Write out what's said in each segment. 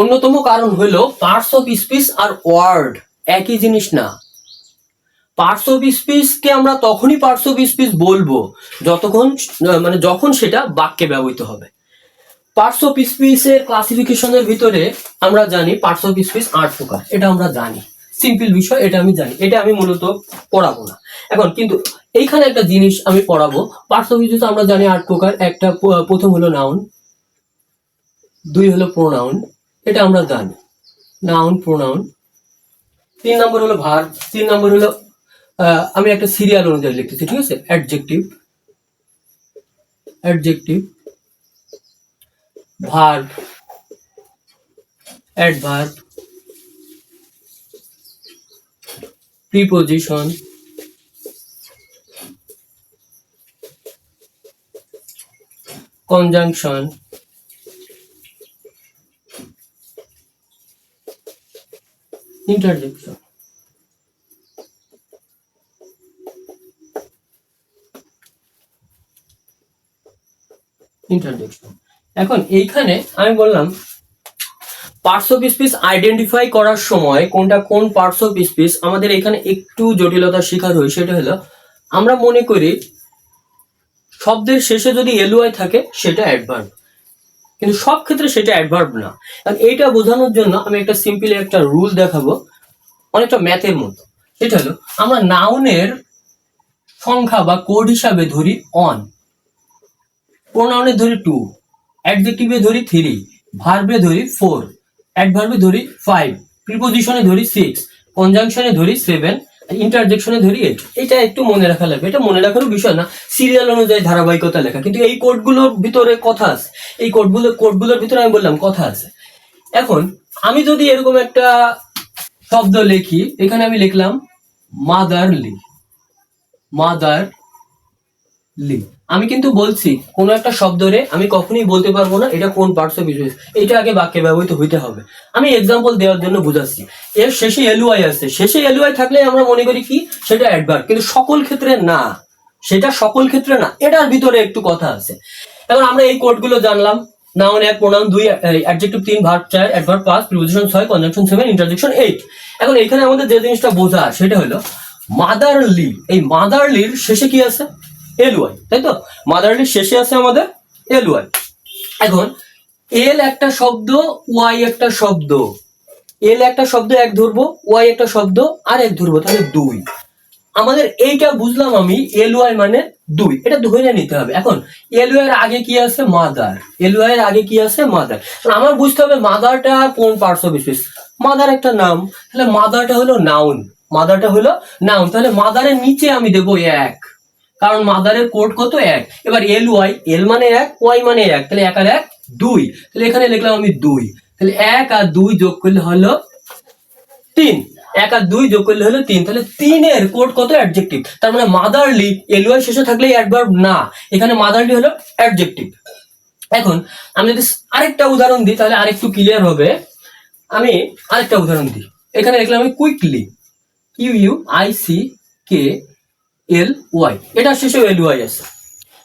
অন্যতম কারণ হলো পার্টস অফ স্পিচ আর ওয়ার্ড একই জিনিস না। পার্টস অফ স্পিচকে আমরা তখনই পার্টস অফ স্পিচ বলব যতক্ষণ মানে যখন সেটা বাক্যে ব্যবহৃত হবে। পার্টস অফ স্পিচের ক্লাসিফিকেশনের ভিতরে আমরা জানি পার্টস অফ স্পিচ আট প্রকার, এটা আমরা জানি। সিম্পল বিষয়, এটা আমি জানি, এটা আমি মূলত পড়াবো না। এখন কিন্তু এইখানে একটা জিনিস আমি পড়াবো পার্টস অফ স্পিচ আমরা জানি আট প্রকার, একটা প্রথম হলো নাউন দুই হলো প্রোনাউন এটা আমরা জানি। নাউন প্রোনাউন তিন নম্বর হলো ভার তিন নম্বর হলো আমি একটা সিরিয়াল অনুযায়ী লিখতেছি, ঠিক আছে? Adjective adjective verb adverb preposition conjunction interjection interjection এখন এইখানে আমি বললাম পার্টস অফ স্পিচ আইডেন্টিফাই করার সময় কোনটা কোন পার্টস অফ স্পিচ আমাদের এখানে একটু জটিলতার শিকার হয় সেটা হলো, আমরা মনে করি শব্দের শেষে যদি এলওয়াই থাকে, সেটা অ্যাডভার্ব কিন্তু সব ক্ষেত্রে সেটা অ্যাডভার্ব না। কারণ এইটা বোঝানোর জন্য আমি একটা সিম্পলি একটা রুল দেখাবো, অনেকটা ম্যাথের মতো। সেটা হলো, আমরা নাউনের সংখ্যা বা কোড হিসাবে ধরি অন প্রোনাউনে ধরি টু অ্যাডজেক্টিভে ধরি থ্রি ভার্বে ধরি ফোর অ্যাডভার্বে ধরি ফাইভ প্রিপোজিশনে ধরি সিক্স কনজাংশনে ধরি সেভেন ইন্টারজেকশনে ধরিয়ে, এটা একটু মনে রাখা লাগবে। এটা মনে রাখারও বিষয় না সিরিয়াল অনুযায়ী ধারাবাহিকতা লেখা। কিন্তু এই কোডগুলোর ভিতরে কথা আছে। এই কোডগুলো কোডগুলোর ভিতরে আমি বললাম, কথা আছে। এখন, আমি যদি এরকম একটা শব্দ লিখি, এখানে আমি লিখলাম মাদারলি মাদার লি। আমি কিন্তু বলছি, কোনো একটা শব্দরে আমি কখনোই বলতে পারব না এটা কোন পার্টস অফ স্পিচ এটা আগে বাক্যে ব্যবহৃত হইতে হবে। আমি এক্সাম্পল দেওয়ার জন্য বুঝাচ্ছি। এর শেষে এলুআই আছে। শেষে এলুআই থাকলে আমরা মনে করি কি? সেটা অ্যাডভার্ব কিন্তু সকল ক্ষেত্রে না। সেটা সকল ক্ষেত্রে না। এটার ভিতরে একটু কথা আছে। এখন আমরা এই কোডগুলো জানলাম। নাউন এক প্রোনাউন দুই অ্যাডজেক্টিভ তিন ভার্ব চার অ্যাডভার্ব পাঁচ প্রিপোজিশন ছয় কনজাংশন সেভেন ইন্টারজেকশন এইট এখন এখানে আমাদের যে জিনিসটা বোঝা, সেটা হলো মাদারলি এই মাদারলির শেষে কি আছে? এলওয়াই তাই তো? মাদারলির শেষে আছে আমাদের এলওয়াই এখন এল একটা শব্দ ওয়াই একটা শব্দ। এল একটা শব্দ এক ধরবো ওয়াই একটা শব্দ আর এক ধরবো, তাহলে দুই। আমাদের এইটা বুঝলাম আমি এলওয়াই মানে দুই। এটা ধরে নিতে হবে। এখন এলওয়াই এর আগে কি আছে? মাদার এলওয়াই এর আগে কি আছে? মাদার আমার বুঝতে হবে মাদারটা কোন পার্টস অফ মাদার একটা নাম তাহলে মাদারটা হলো নাউন মাদারটা হলো নাউন তাহলে মাদারের নিচে আমি দেবো এক। কারণ মাদারের কোড কত এক? এবার এল ওয়াই এল মানে এক ওয়াই মানে এক, তাহলে এক আর এক, দুই। তাহলে এখানে লিখলাম আমি দুই। তাহলে এক আর দুই যোগ করলে হলো তিন। এক আর দুই যোগ করলে হলো তিন। তাহলে তিনের কোড কত অ্যাডজেক্টিভ তার মানে মাদারলি এলওয়াই শেষে থাকলে অ্যাডভার্ব না। এখানে মাদারলি হলো অ্যাডজেক্টিভ এখন আমি যদি আরেকটা উদাহরণ দিই, তাহলে আরেকটু ক্লিয়ার হবে। আমি আরেকটা উদাহরণ দিই। এখানে লিখলাম আমি quickly U U I C K L Y এটা শেষে এল ওয়াই আছে।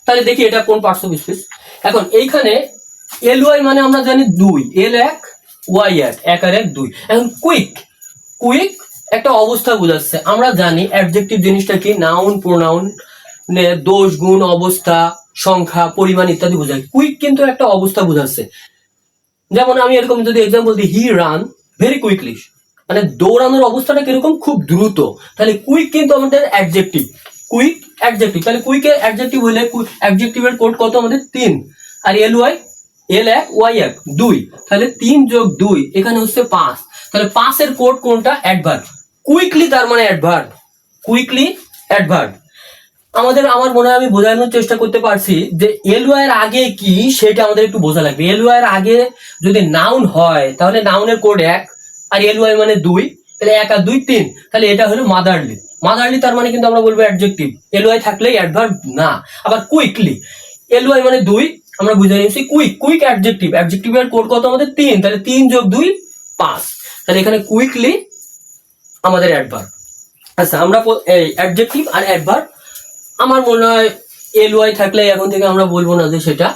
তাহলে দেখি এটা কোন অফ স্পিচ এখন এইখানে এল ওয়াই মানে আমরা জানি দুই। এল এক ওয়াই এক। এক আর এক, দুই। এখন কুইক কুইক একটা অবস্থা বোঝাচ্ছে। আমরা জানি অ্যাডজেক্টিভ জিনিসটা কি? নাউন প্রোনাউন দোষ, গুণ, অবস্থা, সংখ্যা, পরিমাণ ইত্যাদি বোঝায়। কুইক কিন্তু একটা অবস্থা বোঝাচ্ছে। যেমন আমি এরকম যদি এক্সাম্পল দিই হি রান ভেরি কুইকলি মানে দৌড়ানোর অবস্থাটা কীরকম? খুব দ্রুত। তাহলে কুইক কিন্তু আমাদের অ্যাডজেক্টিভ কুইক অ্যাডজেক্টিভ তাহলে কুইকের অ্যাডজেক্টিভ হলে অ্যাডজেক্টিভের কোড কত আমাদের? তিন। আর এল ওয়াই এল এক ওয়াই এক, দুই। তাহলে তিন যোগ দুই, এখানে হচ্ছে পাঁচ। তাহলে পাঁচের কোড কোনটা? অ্যাডভার্ব কুইকলি তার মানে অ্যাডভার্ব কুইকলি অ্যাডভার্ব আমাদের, আমার মনে হয় আমি বোঝানোর চেষ্টা করতে পারছি যে এলওয়াই এর আগে কি সেটা আমাদের একটু বোঝা লাগবে। এলওয়াই এর আগে যদি নাউন হয়, তাহলে নাউনের কোড এক, আর এলওয়াই মানে দুই, তাহলে এক আর দুই তিন। তাহলে এটা হলো মাদারলি মাদারলি তার মানে কিন্তু আমরা বলব অ্যাডজেক্টিভ এলওয়াই থাকলেই অ্যাডভার্ব না। আবার কুইকলি এলওয়াই মানে দুই, আমরা বুঝে নিয়েছি কুইক কুইক অ্যাডজেক্টিভ অ্যাডজেক্টিভের কোড কত আমাদের? তিন। তাহলে তিন যোগ দুই, পাঁচ। তাহলে এখানে কুইকলি আমাদের অ্যাডভার্ব আচ্ছা আমরা অ্যাডজেক্টিভ আর অ্যাডভার্ব আমার মনে হয় এল ওয়াই থাকলে এখন থেকে আমরা বলব না যে সেটা